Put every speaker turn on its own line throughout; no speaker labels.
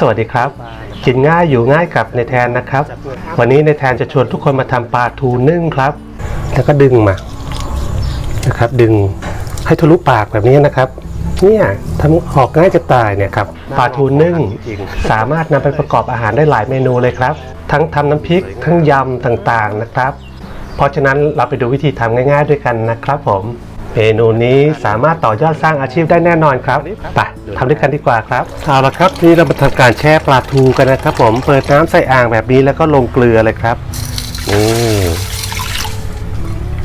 สวัสดีครับ กินง่ายอยู่ง่ายกับในแทนนะครับ วันนี้ในแทนจะชวนทุกคนมาทำปลาทูนึ่งครับ แล้วก็ดึงมานะครับ ดึงให้ทะลุปากแบบนี้นะครับ เนี่ยทำออกง่ายจะตายเนี่ยครับปลาทูนึ่งสามารถนำไปประกอบอาหารได้หลายเมนูเลยครับ ทั้งทำน้ำพริกทั้งยำต่างๆนะครับ เพราะฉะนั้นเราไปดูวิธีทำง่าย ๆ ด้วยกันนะครับผม เมนูนี้สามารถต่อยอดสร้างอาชีพได้แน่นอนครับไปทำด้วยกันดีกว่าครับเอาละครับนี่เรามาทำการแช่ปลาทูกันนะครับ ผมเปิดน้ำใส่อ่างแบบนี้แล้วก็ลงเกลือเลยครับนี่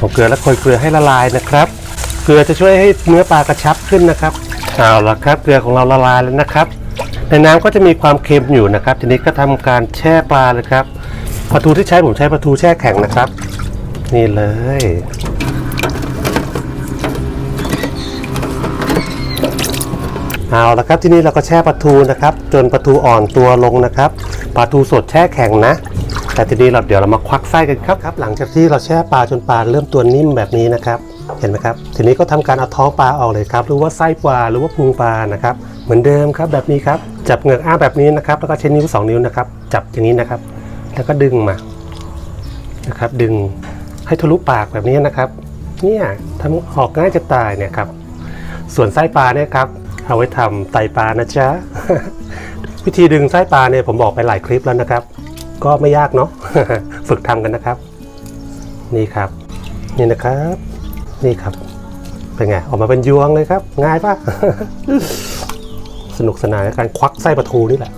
ลงเกลือแล้วคนเกลือให้ละลายนะครับ เกลือจะช่วยให้เนื้อปลากระชับขึ้นนะครับเอาละครับ เกลือของเราละลายแล้วนะครับ ในน้ำก็จะมีความเค็มอยู่นะครับ ทีนี้ก็ทำการแช่ปลาเลยครับปลาทูที่ใช้ผมใช้ปลาทูแช่แข็งนะครับ นี่เลย เอาละครับที่นี่เราก็แช่ปลาทูนะครับ จนปลาทูอ่อนตัวลงนะครับปลาทูสดแช่แข็งนะ แต่ทีนี้เราเดี๋ยวเรามาควักไส้กันครับครับ หลังจากที่เราแช่ปลาจนปลาเริ่มตัวนิ่มแบบนี้นะครับ เห็นไหมครับ ทีนี้ก็ทำการเอาท้องปลาออกเลยครับหรือว่าไส้ปลาหรือว่าพุงปลานะครับเหมือนเดิมครับแบบนี้ครับจับเหงือกอ้าแบบนี้นะครับ แล้วก็ใช้นิ้วสองนิ้วนะครับ จับอย่างนี้นะครับ แล้วก็ดึงมานะครับ ดึงให้ทะลุปากแบบนี้นะครับ เนี่ยทำออกง่ายจะตายเนี่ยครับส่วนไส้ปลาเนี่ยครับ เอาไว้ทำไตปลานะจ๊ะ วิธีดึงไส้ปลาเนี่ยผมบอกไปหลายคลิปแล้วนะครับ ก็ไม่ยากเนาะฝึกทำกันนะครับ นี่ครับ นี่นะครับ นี่ครับเป็นไงออกมาเป็นยวงเลยครับ ง่ายปะสนุกสนานในการควักไส้ปลาทูนี่แหละ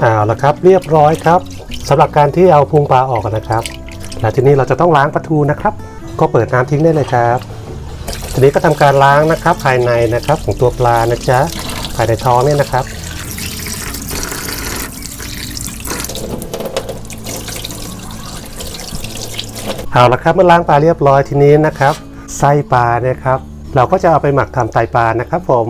เอาละครับเรียบร้อยครับสำหรับการที่เอาพุงปลาออกนะครับ แล้วทีนี้เราจะต้องล้างปลาทูนะครับ ก็เปิดน้ำทิ้งได้เลยครับ ทีนี้ก็ทำการล้างนะครับ ภายในนะครับของตัวปลานะจ๊ะภายในท้องเนี่ยนะครับเอาละครับเมื่อล้างปลาเรียบร้อยทีนี้นะครับไส้ปลาเนี่ยครับเราก็จะเอาไปหมักทำไตปลานะครับ ผม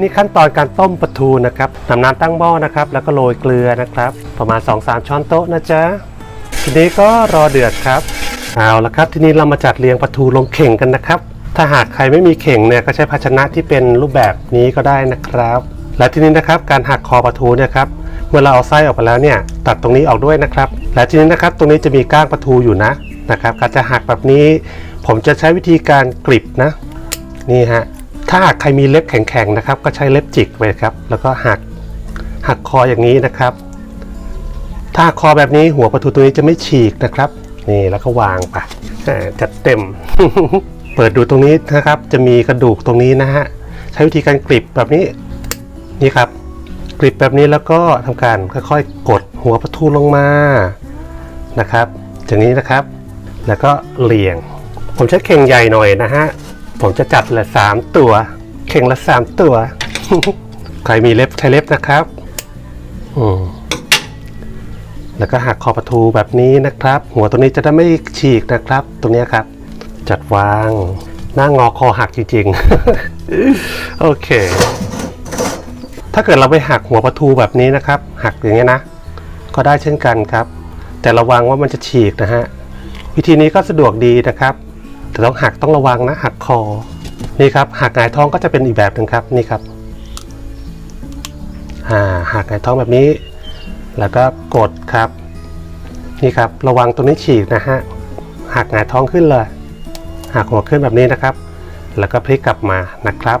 นี่ขั้นตอนการต้มปลาทูนะครับนำน้ำตั้งหม้อนะครับ แล้วก็โรยเกลือนะครับ ประมาณ 2-3 ช้อนโต๊ะนะจ๊ะ ทีนี้ก็รอเดือดครับ เอาละครับ ทีนี้เรามาจัดเรียงปลาทูลงเข่งกันนะครับ ถ้าหากใครไม่มีเข่งเนี่ยก็ใช้ภาชนะที่เป็นรูปแบบนี้ก็ได้นะครับ และทีนี้นะครับการหักคอปลาทูเนี่ยครับเมื่อเราเอาไส้ออกไปแล้วเนี่ยตัดตรงนี้ออกด้วยนะครับ และทีนี้นะครับตรงนี้จะมีก้างปลาทูอยู่นะนะครับ การจะหักแบบนี้ ผมจะใช้วิธีการกริบนะ นี่ฮะถ้าหากใครมีเล็บแข็งๆนะครับ ก็ใช้เล็บจิกไปครับ แล้วก็หักหักคออย่างนี้นะครับ ถ้าคอแบบนี้หัวปลาทูตัวนี้จะไม่ฉีกนะครับ นี่แล้วก็วางไปจัดเต็ม เปิดดูตรงนี้นะครับ จะมีกระดูกตรงนี้นะฮะใช้วิธีการกริบแบบนี้นี่ครับกริบแบบนี้แล้วก็ทำการค่อยๆกดหัวปลาทูลงมานะครับอย่างนี้นะครับ แล้วก็เหลี่ยง ผมใช้เข่งใหญ่หน่อยนะฮะผมจะจัดละสามตัว เข่งละสามตัว ใครมีเล็บใช้เล็บนะครับ อืม แล้วก็หักคอปลาทูแบบนี้นะครับ หัวตรงนี้จะได้ไม่ฉีกนะครับ ตรงนี้ครับ จัดวางหน้างอคอหักจริงๆ โอเค ถ้าเกิดเราไปหักหัวปลาทูแบบนี้นะครับ หักอย่างเงี้ยนะ ก็ได้เช่นกันครับ แต่ระวังว่ามันจะฉีกนะฮะ วิธีนี้ก็สะดวกดีนะครับ แต่ต้องหักต้องระวังนะ หักคอ นี่ครับ หักหงายท้องก็จะเป็นอีกแบบหนึ่งครับ นี่ครับ อ่า หักหงายท้องแบบนี้ แล้วก็กดครับ นี่ครับระวังตรงนี้ฉีกนะฮะหักหงายท้องขึ้นเลยหักหัวขึ้นแบบนี้นะครับ แล้วก็พลิกกลับมานะครับ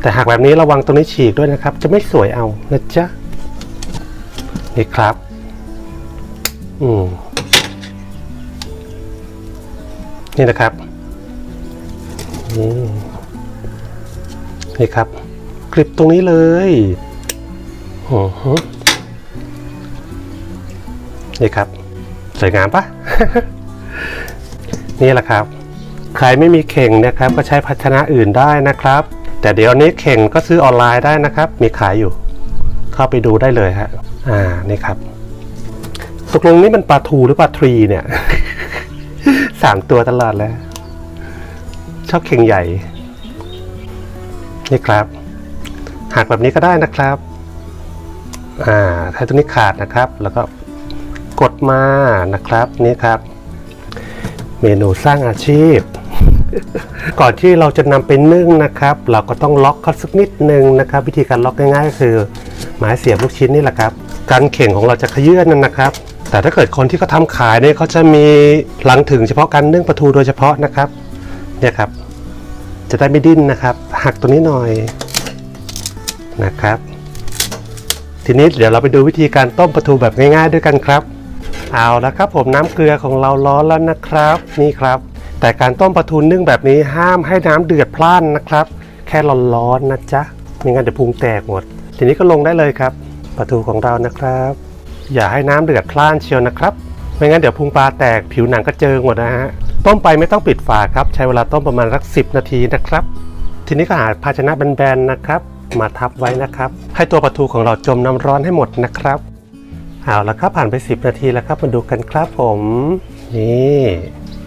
แต่หากแบบนี้ระวังตรงนี้ฉีกด้วยนะครับ จะไม่สวยเอานะจ๊ะนี่ครับ อืมนี่นะครับนี่นี่ครับ คลิปตรงนี้เลยอือฮึ นี่ครับ สวยงามปะนี่แหละครับ ใครไม่มีเข่งนะครับ ก็ใช้ภาชนะอื่นได้นะครับ แต่เดี๋ยวนี้เข่งก็ซื้อออนไลน์ได้นะครับ มีขายอยู่ เข้าไปดูได้เลยฮะอ่านี่ครับตกลงนี่มันปลาทูหรือปลาทรีเนี่ยสามตัวตลอดแล้ว ชอบเข่งใหญ่ นี่ครับหักแบบนี้ก็ได้นะครับ อ่าถ้าตรงนี้ขาดนะครับ แล้วก็ กดมานะครับนี่ครับ เมนูสร้างอาชีพ ก่อนที่เราจะนำไปนึ่งนะครับ เราก็ต้องล็อกเขาสักนิดนึงนะครับ วิธีการล็อกง่ายๆก็คือไม้เสียบลูกชิ้นนี่แหละครับการเข่งของเราจะขยื่นนั่นนะครับ แต่ถ้าเกิดคนที่เขาทำขายเนี่ยเขาจะมีหลังถึงเฉพาะการนึ่งปลาทูโดยเฉพาะนะครับเนี่ยครับ จะได้ไม่ดิ้นนะครับ หักตัวนี้หน่อยนะครับทีนี้เดี๋ยวเราไปดูวิธีการต้มปลาทูแบบง่ายๆด้วยกันครับ เอาและครับผมน้ำเกลือของเราร้อนแล้วนะครับ นี่ครับ แต่การต้มปลาทูนึ่งแบบนี้ห้ามให้น้ำเดือดพล่านนะครับ แค่ร้อนๆนะจ๊ะไม่งั้นเดี๋ยวพุงแตกหมด ทีนี้ก็ลงได้เลยครับปลาทูของเรานะครับ อย่าให้น้ำเดือดพล่านเชียวนะครับไม่งั้นเดี๋ยวพุงปลาแตกผิวหนังก็เจิงหมดนะฮะต้มไปไม่ต้องปิดฝาครับ ใช้เวลาต้มประมาณสักสินาทีนะครับ ทีนี้ก็หาภาชนะแบนๆนะครับ มาทับไว้นะครับ ให้ตัวปลาทูของเราจมน้ำร้อนให้หมดนะครับ เอาละครับผ่านไป 10 นาทีแล้วครับมาดูกันครับผมนี่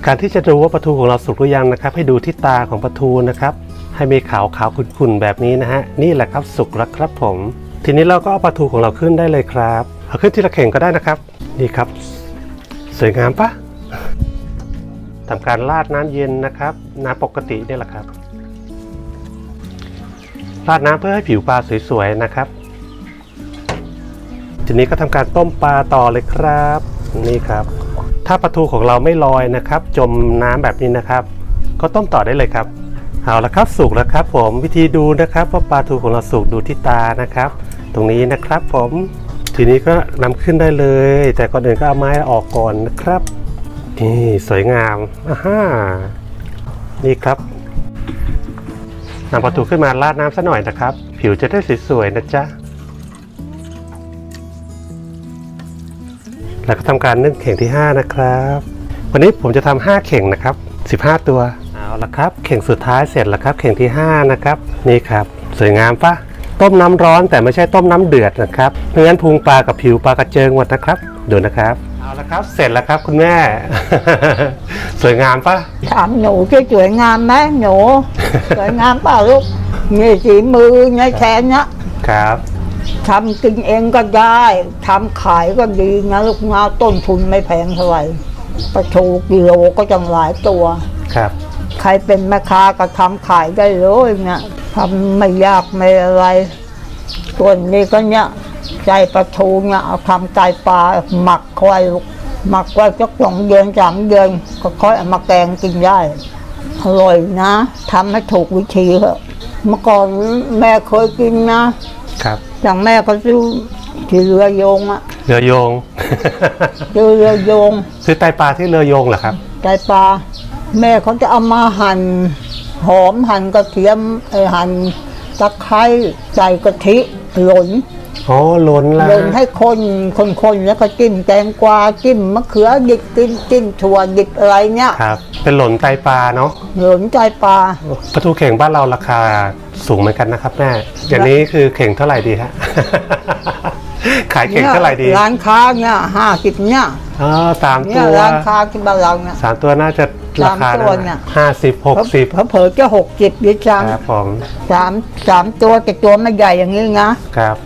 การที่จะดูว่าปลาทูของเราสุกหรือยังนะครับ ให้ดูที่ตาของปลาทูนะครับ ให้มีขาวขาวขุ่นๆแบบนี้นะฮะนี่แหละครับสุกแล้วครับผม ทีนี้เราก็เอาปลาทูของเราขึ้นได้เลยครับเอาขึ้นทีละเข่งก็ได้นะครับนี่ครับ สวยงามปะทำการราดน้ำเย็นนะครับน้ำปกตินี่แหละครับราดน้ำเพื่อให้ผิวปลาสวยๆนะครับ ทีนี้ก็ทำการต้มปลาต่อเลยครับ นี่ครับ ถ้าปลาทูของเราไม่ลอยนะครับ จมน้ำแบบนี้นะครับ ก็ต้มต่อได้เลยครับเอาละครับสุกแล้วครับ ผมวิธีดูนะครับว่าปลาทูของเราสุกดูที่ตานะครับ ตรงนี้นะครับผมทีนี้ก็นำขึ้นได้เลย แต่ก่อนอื่นก็เอาไม้ออกก่อนนะครับนี่สวยงามอ่าฮ่านี่ครับนำปลาทูขึ้นมาราดน้ำซะหน่อยนะครับ ผิวจะได้สวยๆนะจ๊ะ แล้วก็ทำการนึ่งเข่งที่ 5 นะครับ วันนี้ผมจะทำ5เข่งนะครับ 15 ตัว เอาละครับ เข่งสุดท้ายเสร็จแล้วครับ เข่งที่ 5 นะครับ นี่ครับ สวยงามปะต้มน้ำร้อนแต่ไม่ใช่ต้มน้ำเดือดนะครับไม่งั้นพุงปลากับผิวปลากระเจิงหมดนะครับ ดูนะครับ เอาละครับ เสร็จแล้วครับคุณแม่ สวยงามปะ
ถามหนูที่สวยงามไหมหนู สวยงามเปล่าลูกมีสีมือไงแค่เนี้ย
ครับ
ทำกินเองก็ได้ทำขายก็ดีนะลูกนะต้นทุนไม่แพงเท่าไหร่ปลาทูกิโลก็จังหลายตัว
ครับ
ใครเป็นแม่ค้าก็ทำขายได้เลยเนี่ยทำไม่ยากไม่อะไร ส่วนนี้ก็เนี่ยใจปลาทูเนี่ยเอาทำใจปลาหมักไว้ลูกหมักไว้สักสองเดือนสามเดือนก็ค่อยเอามาแกงกินได้อร่อยนะทำให้ถูกวิธีเถอะเมื่อก่อนแม่เคยกินนะ ครับอย่างแม่เขาซื้อที่เรือโยงอะ
เรือโยง
ซื้อเรือโยง
ซื้อไตปลาที่เรือโยงเหรอครับ
ใจปลาแม่เขาจะเอามาหั่นหอมหั่นกระเทียมไอหั่นตะไคร้ใส่กะทิหล่น
อ๋อล้นละ
หล่นให้คนคนคนแล้วก็จิ้มแตงกวาจิ้มมะเขือดิบจิ้มจิ้มถั่วดิบอะไรเนี่ย
ครับ เป็นหล่นไตปลาเนาะ
หล่นใจปลา
ปลาทูเข่งบ้านเราราคาสูงเหมือนกันนะครับแม่อย่างนี้คือเข่งเท่าไหร่ดีฮะขายเข่งเท่าไหร่ดี
ร้านค้าเนี่ยห้าสิบเนี่ย
อ๋อสาม
เนี่
ตั
ยวร้านค้าที่บ้านเราเนี่ย
สามตัวน่าจะราคา
สามตัวเนี่ย
ห้าสิบหกสิบ
เขาเผลอๆจะหกสิบดิจัง
ครับผม
สามสามตัวแต่ตัวไม่ใหญ่อย่างนี้นะครับ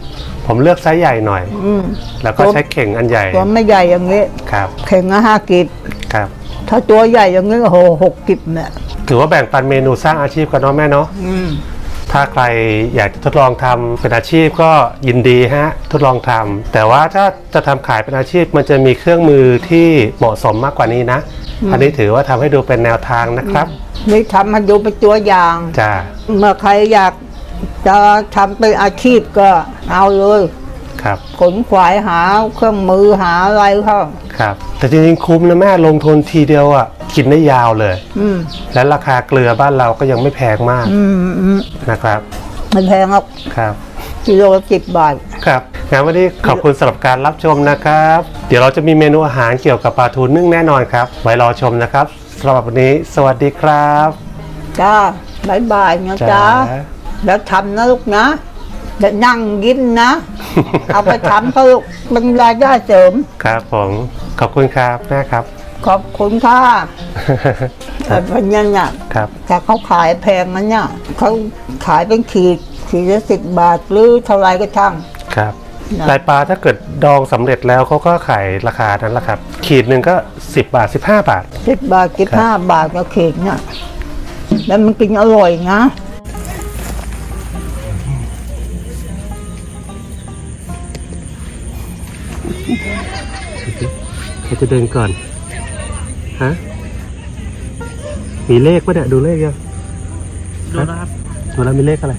ผมเลือกไซส์ใหญ่หน่อย
อืม
แล้วก็ใช้เข่งอันใหญ่
ตัวไม่ใหญ่อย่างนี้
ครับ
เข่งละห้ากิบ
ครับ
ถ้าตัวใหญ่อย่างนี้โอ้โหหกกิบเนี่ย
ถือว่าแบ่งปันเมนูสร้างอาชีพกันเนาะแม่เนาะ
อืม
ถ้าใครอยากจะทดลองทำเป็นอาชีพก็ยินดีฮะทดลองทำแต่ว่าถ้าจะทำขายเป็นอาชีพมันจะมีเครื่องมือที่เหมาะสมมากกว่านี้นะ อันนี้ถือว่าทำให้ดูเป็นแนวทางนะครับ
นี่ทำให้ดูเป็นตัวอย่าง
จ้า
เมื่อใครอยาก จะทำเป็นอาชีพก็เอาเลย
ครับ
ขนขวายหาเครื่องมือหาอะไรเขา
ครับ แต่จริงๆคุ้มนะแม่ลงทุนทีเดียวอะกินได้ยาวเลย
อืม
และราคาเกลือบ้านเราก็ยังไม่แพงมาก
อืมอืม
นะครับ
ไม่แพงหรอก
ครับ
กิโลละสิบบาท
ครับงั้นวันนี้ขอบคุณสำหรับการรับชมนะครับ เดี๋ยวเราจะมีเมนูอาหารเกี่ยวกับปลาทูนึ่งแน่นอนครับ ไว้รอชมนะครับสำหรับวันนี้ สวัสดีครับ
จ้าบายบายนะจ้า แล้วทำนะลูกนะจะนั่งยิ้มนะ เอาไปทำเถอะลูกเป็นรายได้เสริม
ครับผมขอบคุณครับแม่ครับ
ขอบคุณค่ะแต่พันยันเนี่ย
ครับ
แต่เขาขายแพงมันเนี่ยเขาขายเป็นขีดขีดละสิบบาทหรือเท่าไรก็ช่าง
ครับ
นะ
ไตปลาถ้าเกิดดองสำเร็จแล้วเขาก็ขายราคานั้นแหละครับ ขีดหนึ่งก็10บาท15บาท
สิบบาทสิบห้าบาทก็ขีดเนี่ยแล้วมันกินอร่อยนะ
ใครจะเดินก่อน ฮะ มีเลขปะเนี่ยดูเลขยัง
ดูนะครับ
ดูแล้วมีเลขอะไร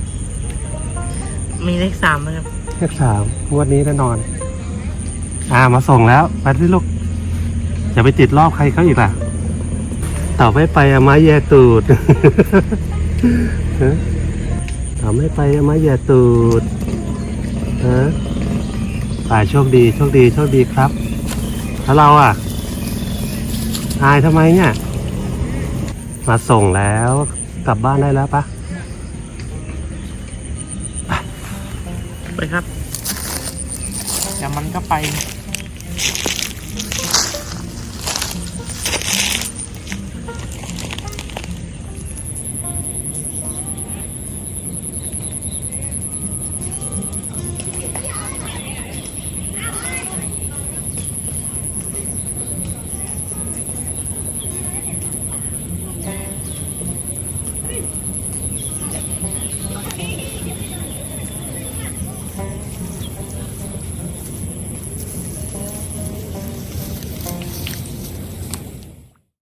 มีเลขสามนะครับ
เลขสามงวดนี้แน่นอน อ่ามาส่งแล้วไปที่ลูก อย่าไปติดรอบใครเขาอีกล่ะต่อไม่ไปอะไม้แย่ตูดฮะต่อไม่ไปอะไม้แย่ตูดฮะไปโชคดีโชคดีโชคดีครับ แล้วเราอะ อายทำไมเนี่ย มาส่งแล้วกลับบ้านได้แล้วปะ
ไปครับ เดี๋ยวมันก็ไป